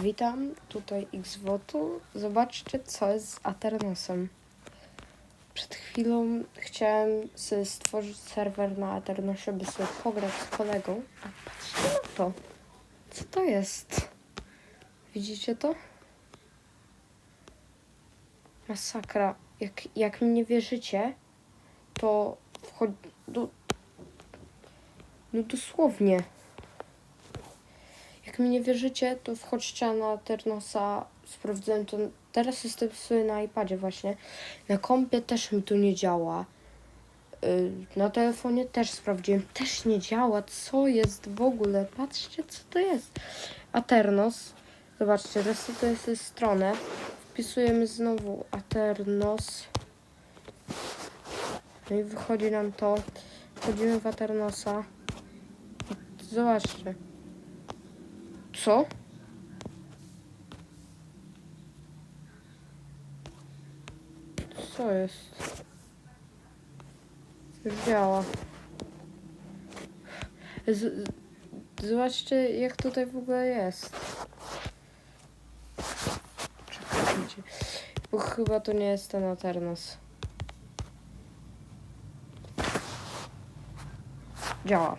Witam, tutaj Xvotu. Zobaczcie, co jest z Aternosem. Przed chwilą chciałem sobie stworzyć serwer na Aternosie, by sobie pograć z kolegą. A patrzcie na to. Co to jest? Widzicie to? Masakra. Jak, jak mi nie wierzycie, to wchodzi... Do... No dosłownie. Jak mi nie wierzycie, to wchodźcie na Ternosa, sprawdzałem to. Teraz jestem sobie na iPadzie właśnie. Na kompie też mi to nie działa. Yy, Na telefonie też sprawdziłem. Też nie działa. Co jest w ogóle? Patrzcie, co to jest. Aternos. Zobaczcie, resetuję sobie stronę. Wpisujemy znowu Aternos. No i wychodzi nam to. Wchodzimy w Aternosa. Zobaczcie. Co? Co jest? Już działa. Z, z, zobaczcie, jak tutaj w ogóle jest. Czekajcie. Bo chyba to nie jest ten Aternos. Działa.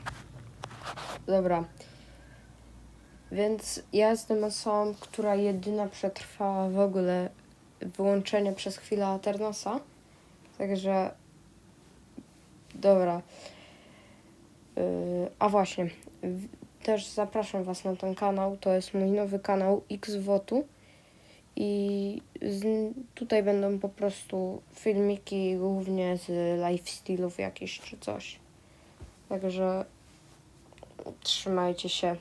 Dobra. Więc ja jestem osobą, która jedyna przetrwała w ogóle wyłączenie przez chwilę Aternosa. Także. Dobra. Yy, a właśnie. Też zapraszam Was na ten kanał. To jest mój nowy kanał Xvotu. I z, tutaj będą po prostu filmiki głównie z lifestyle'ów jakichś czy coś. Także trzymajcie się.